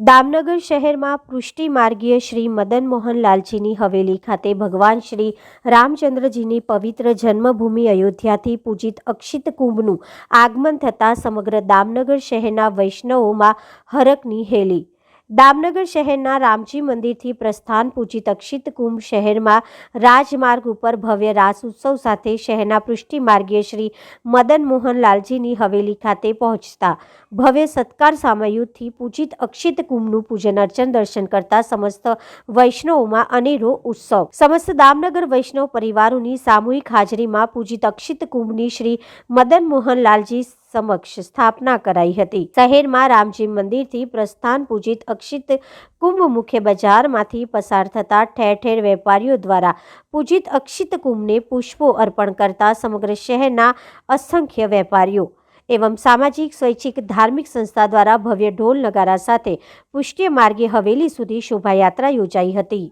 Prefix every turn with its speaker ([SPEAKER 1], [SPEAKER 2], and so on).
[SPEAKER 1] દામનગર શહેરમાં પૃષ્ટિ માર્ગીય શ્રી મદન મોહન લાલજીની હવેલી ખાતે ભગવાન શ્રી રામચંદ્રજીની પવિત્ર જન્મભૂમિ અયોધ્યાથી પૂજિત અક્ષિત કુંભનું આગમન થતાં સમગ્ર દામનગર શહેરના વૈષ્ણવોમાં હરકની હેલી. દામનગર શહેરના રામજી મંદિરથી પ્રસ્થાન પૂજિત અક્ષિત કુંભ શહેરમાં રાજમાર્ગ ઉપર ભવ્ય રાસ ઉત્સવ સાથે શહેરના પૃષ્ટિ માર્ગીય શ્રી મદન મોહન લાલજીની હવેલી ખાતે પહોંચતા ભવ્ય સત્કાર સામયુથી પૂજિત અક્ષિત કુંભનું પૂજન અર્ચન દર્શન કરતા સમસ્ત વૈષ્ણવોમાં અનેરો ઉત્સવ. સમસ્ત દામનગર વૈષ્ણવ પરિવારોની સામૂહિક હાજરીમાં પૂજિત અક્ષિત કુંભની શ્રી મદન મોહન લાલજી સમક્ષ સ્થાપના કરાઈ હતી. શહેરમાં રામજી મંદિરથી પ્રસ્થાન પૂજિત અક્ષિત કુંભ મુખ્ય બજારમાંથી પસાર થતા ઠેર ઠેર વેપારીઓ દ્વારા પૂજિત અક્ષિત કુંભને પુષ્પો અર્પણ કરતા સમગ્ર શહેરના અસંખ્ય વેપારીઓ એવં સામાજિક, સ્વૈચ્છિક, ધાર્મિક સંસ્થા દ્વારા ભવ્ય ઢોલ નગારા સાથે પુષ્ટિ માર્ગે હવેલી સુધી શોભાયાત્રા યોજાઈ હતી.